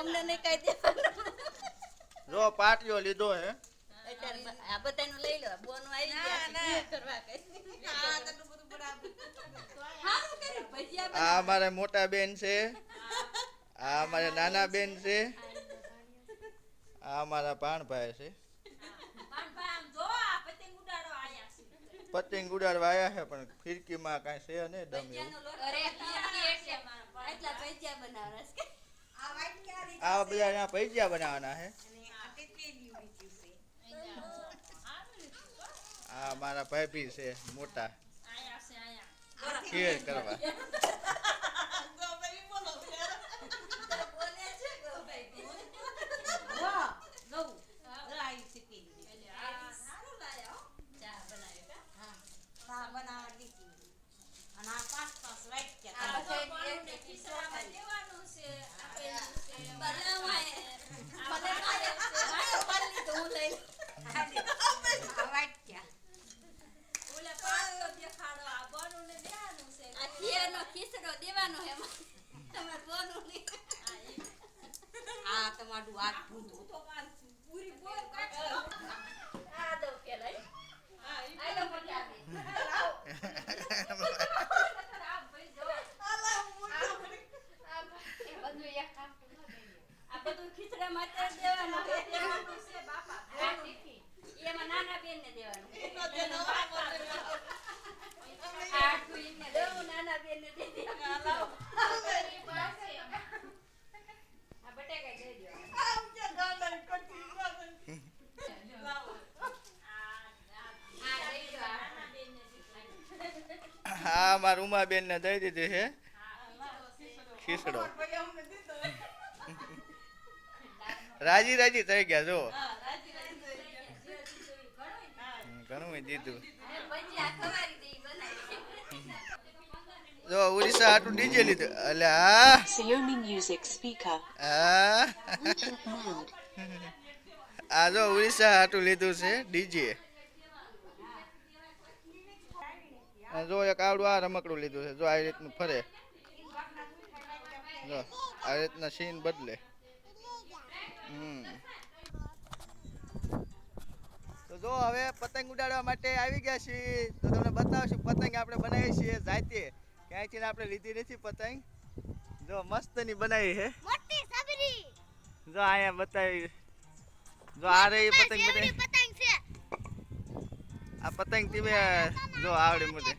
અમને નહીં કહી દેવાનું. જો પાટિયો લીધો હે. આ બધાનું લઈ લો બોનું આવી ગયા છે. કરવા કઈ સારું કર્યું ભજીયા આ અમારા મોટા બેન છે. આ અમારા નાના બેન છે. આ અમારા પાણભાઈ છે. પતંગ ઉડાડવા આવ્યા છે. પણ ફિરકીમાં કાંઈ છે નહીં દમ એવું ભજીયાનો લોટ અરે એટલા ભજીયા બનાવવાના છે આ બધા અહીંયા પૈજિયા બનાવવાના છે આ મારા ભાભી છે મોટા. ખીર કરવા. બોલે છે ગો ભાઈ સારું લાયા હો ચા બનાવ્યો કા આ બધા એક એક ખિસ્સામાં દેવાનું છે આપેલું છે બનાવાય ભલે મારે મારે પાડી લીધું હું લઈ લઉં ઓલા પાડો દેખાડો આ બોનું ને દેવાનું છે આ ખીરનો ખીસડો દેવાનો હે એમાં. તમારે બોનું નહીં આ તમારું હાથ ભૂંધું તો કાન પૂરી બોલ કાઢો આ દો પેલા આ લો મોટા બે લાવો આ ભાઈ જો આ બધું ખીચડામાં અત્યારે દેવાનું છે દેવાનું છે બાપા એમાં નાના બેન ને દેવાનું એનો બાપા આઠું એમને દઉં નાના બેન ને દે દેવાનું લાવો આ બટાકા દઈ દો આ દઈ દો આ નાના બેન ને દીધું આ મારા ઉમાબેન ને દઈ દીધી છે. ખીસડો રાજી રાજી થઈ ગયા જો ઘણું દીધું. જો હાટું ડીજે લીધું. એટલે હા આ. જો ઉડીસા હાટું લીધું છે ડીજે. જો એક આવડું આ રમકડું લીધું છે જો આ રીતનું ફરે. જો આ રીતના સીન બદલે. હમ. તો જો હવે પતંગ ઉડાડવા માટે આવી ગયા છીએ. તો તમને બતાવશું પતંગ આપણે બનાવીએ છીએ જાતે. ક્યાંયથી આપણે લીધી નથી પતંગ? જો મસ્તની બનાવી છે. જો અહીંયા બતાવી. જો આ રહી પતંગ બતાવી. આ પતંગ તમે જો આવડે મોટે.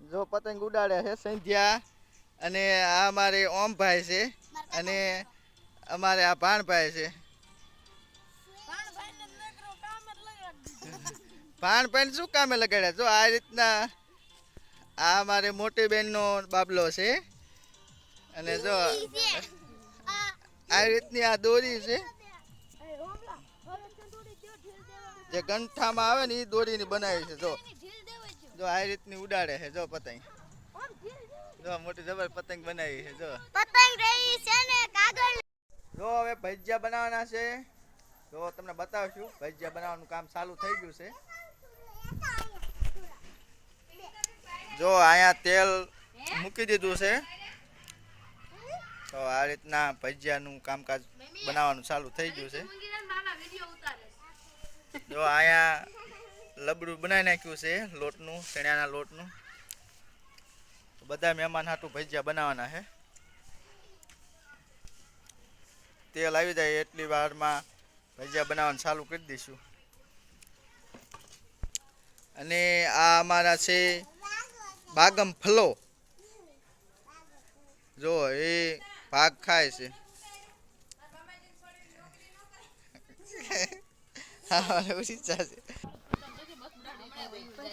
જો પતંગ ઉડાડે છે સંધ્યા અને આ અમારે ઓમભાઈ છે અને અમારે આ ભાણભાઈ છે. ભાણભાઈ શું કામે લગાડ્યા? જો આ રીતના આ અમારે મોટી બહેનનો બાબલો છે. અને જો આ રીતની આ દોરી છે. જે ગંઠામાં આવે ને એ દોરીની બનાવી છે, જો. જો આ રીતની ઉડાડે છે, જો પતંગ. જો મોટી જબર પતંગ બનાવી છે, જો. પતંગ રહી છે ને કાગળ જો હવે ભજીયા બનાવવાના છે. જો તમને બતાવશું, ભજીયા બનાવવાનું કામ ચાલુ થઈ ગયું છે. જો અહીંયા તેલ મૂકી દીધું છે. તો આ રીતના ભજીયાનું કામકાજ બનાવવાનું ચાલુ થઈ ગયું છે. જો અહીંયા લબડું બનાવી નાખ્યું છે લોટનું, ચણ્યાના લોટનું. બધા મહેમાન હાટું ભજીયા બનાવવાના છે. તેલ આવી જાય એટલી વારમાં ભજીયા બનાવવાનું ચાલુ કરી દઈશું. અને આ અમારા છે બાગમ ફલો જો એ ભાગ ખાય છે.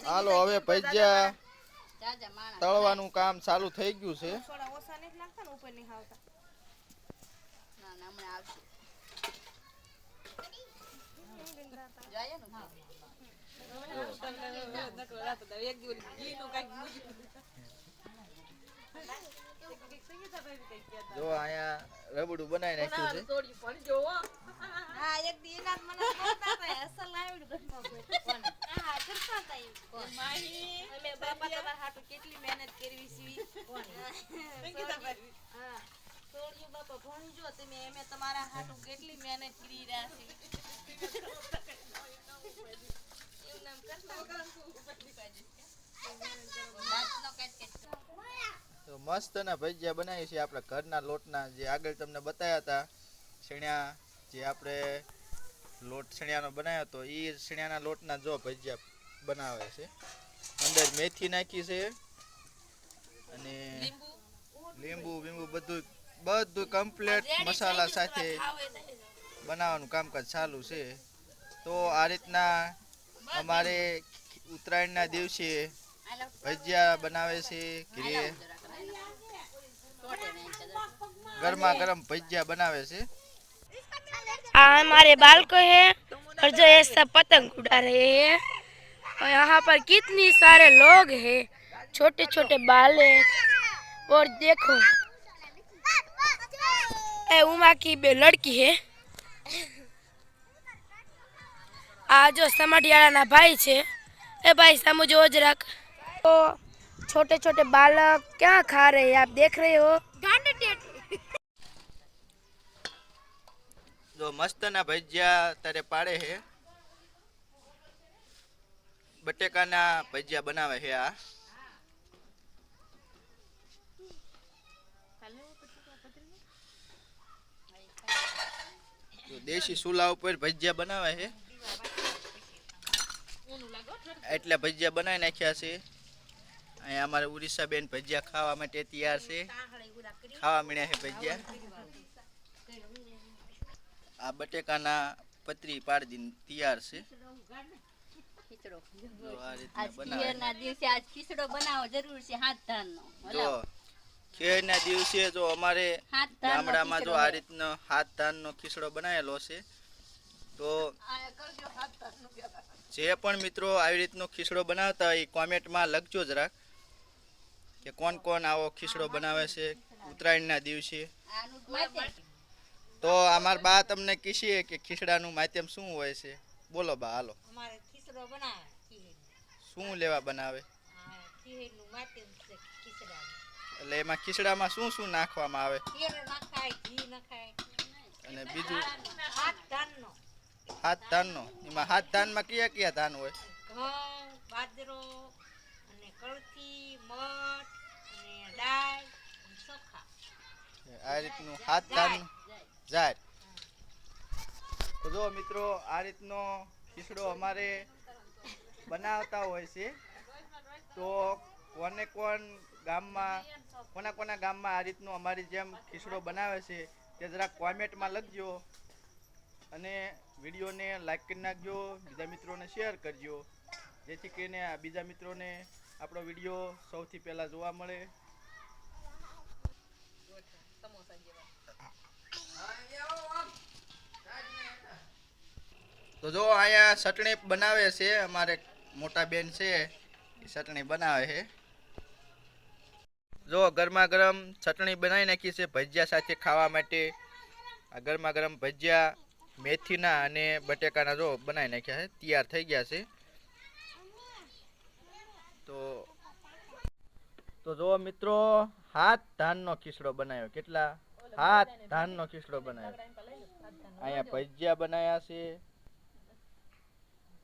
હાલો હવે ભજીયા તળવાનું કામ ચાલુ થઈ ગયું છે. ના ના હમણાં આવશે જાય ને. જો અહીંયા રબડું બનાવી નાખ્યું છે. તમારા હાટુ કેટલી મહેનત કરવી સી કોણ ભણજો તમે તમારા હાટુ કેટલી મહેનત કરી રહ્યા છે. તો મસ્તના ભજીયા બનાવીએ છીએ આપણે ઘરના લોટના જે આગળ તમને બતાવ્યા હતા શણ્યા જે આપણે લોટ શણ્યાનો બનાવ્યો હતો એ શણ્યાના લોટના જો ભજીયા બનાવે છે. અંદર મેથી નાખી છે અને લીંબુ. લીંબુ બીંબુ બધું બધું કમ્પ્લેટ મસાલા સાથે બનાવવાનું કામકાજ ચાલુ છે. તો આ રીતના અમારે ઉત્તરાયણના દિવસે ભજીયા બનાવે છે ઘીરે. ગરમા ગરમ ભજીયા બનાવે છે हाँ हमारे बालको है और जो ये सब पतंग उड़ा रहे हैं और यहाँ पर कितनी सारे लोग हैं छोटे छोटे बालक और देखो ए उमा की बे लड़की है आ जो समटियाला ना भाई છે ए भाई समझो जो જરાક तो छोटे छोटे बालक क्या खा रहे हैं आप देख रहे हो જો મસ્તના ભજીયા તારે પાડે છે. બટેકાના ભજીયા બનાવે છે આ. દેશી ચૂલા ઉપર ભજીયા બનાવે છે. એટલે ભજીયા બનાવી નાખ્યા છે. અહીંયા અમારે ઉડીસા બેન ભજીયા ખાવા માટે તૈયાર છે. ખાવા મળ્યા છે ભજીયા. આ બટેકાના પતરી પાડી તૈયાર છે. પિયરના દિવસે આજ ખીચડો બનાવો જરૂર છે હાથ ધાનનો જો ખેરના દિવસે જો અમારે ગામડામાં જો આ રીતનો હાથ ધાનનો ખીચડો બનાવેલો છે તો જે પણ મિત્રો આવી રીતનો ખીચડો બનાવતા હોય એ કોમેન્ટમાં લખજો જરાક કે કોણ કોણ આવો ખીચડો બનાવે છે ઉત્તરાયણના દિવસે. તો અમાર બા તમને કીશીએ કે ખીચડાનું માધ્યમ શું હોય છે? બોલો બા હાલો. અમારે ખીચડો બનાવે શું લેવા બનાવે? એટલે એમાં ખીચડામાં શું શું નાખવામાં આવે? અને બીજું? હાથ ધાનનો. એમાં હાથ ધાનમાં કયા કયા ધાન હોય? ઘઉં બાજરો અને કળથી મઠ અને દાળ ચોખા. આ રીતનું હાથ ધાન? જાય. તો જો મિત્રો, આ રીતનો ખીચડો અમારે બનાવતા હોય છે. તો કોને કોણ ગામમાં, કોના કોના ગામમાં આ રીતનું અમારી જેમ ખીચડો બનાવે છે તે જરાક કોમેન્ટમાં લખજો અને વિડીયોને લાઈક કરી નાખજો, બીજા મિત્રોને શેર કરજો. જેથી કરીને આ બીજા મિત્રોને આપણો વીડિયો સૌથી પહેલાં જોવા મળે. તો જો અહીંયા ચટણી બનાવે છે, અમારે મોટા બેન છે, એ ચટણી બનાવે છે. જો ગરમા ગરમ ચટણી બનાવી નાખી છે ભજીયા સાથે ખાવા માટે. આ ગરમા ગરમ ભજીયા, મેથીના અને બટેકાના જો બનાવી નાખ્યા છે, તૈયાર થઈ ગયા છે. તો તો જો મિત્રો, હાથ ધાનનો ખીસડો બનાવ્યો. કેટલા? હાથ ધાનનો ખીસડો બનાવ્યો. અહીંયા ભજીયા બનાવ્યા છે.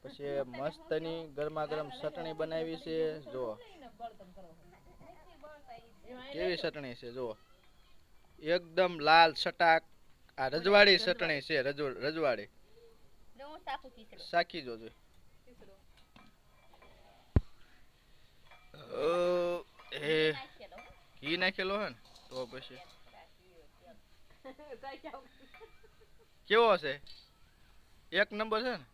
પછી મસ્તની ગરમા ગરમ ચટણી બનાવી છે જો કેવી ચટણી છે જો એકદમ લાલ સટાક આ રજવાડી ચટણી છે રજવ- રજવાડી. સાખી જોજો. એ ઘી નાખેલો હે ને, તો પછી. કેવો છે? એક નંબર છે ને?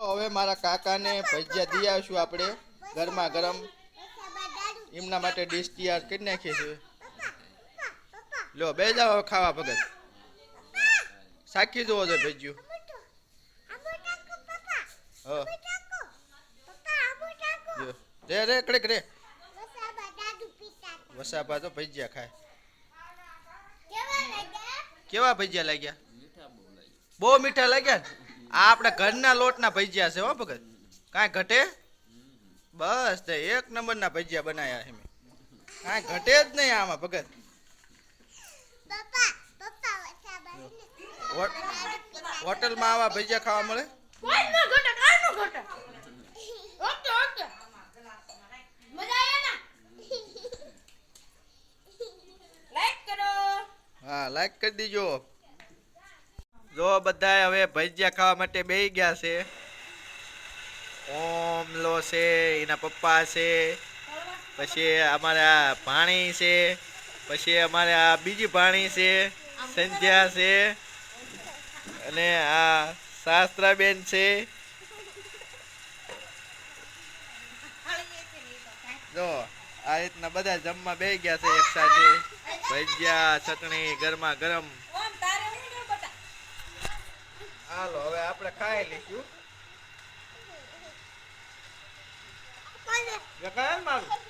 હવે મારા કાકાને ભજીયા દઈ આવશું આપણે ગરમા ગરમ. એમના માટે ડીશ તૈયાર કરી નાખીએ છીએ. લો બે જાવ હવે ખાવા ભગત સાખી જોવો છે ભજીયું. હા. જો. રે રે કડક રે વસાપા તો ભજીયા ખાય. કેવા ભજીયા લાગ્યા? બહુ મીઠા લાગ્યા આ આપણા ઘરના લોટના ભજીયા છે હો ભગત. કાંઈ ઘટે? બસ તે એક નંબરના ભજીયા બનાવ્યા છે મેં. કાંઈ ઘટે જ નહીં આમાં ભગત. હોટલમાં આવા ભજીયા ખાવા મળે? કોઈ ન ઘટે કાઈ ન ઘટે? ઓકે ઓકે મજા આવે ને? લાઈક કરો. હા લાઈક કરી દીજો. જો બધા હવે ભજીયા ખાવા માટે બેસી ગયા છે. ઓમલો છે, એના પપ્પા છે, પછી અમારા ભાણી છે, પછી અમારે આ બીજી ભાણી છે, સંધ્યા છે, અને આ શાસ્ત્રાબેન છે. જો, આ રીતના બધા જમવા બે ગયા છે એક સાથે. ભજીયા, ચટણી ગરમા ગરમ. ઓમ હાલો હવે આપણે ખાઈ લઈશું. જકાય મારું?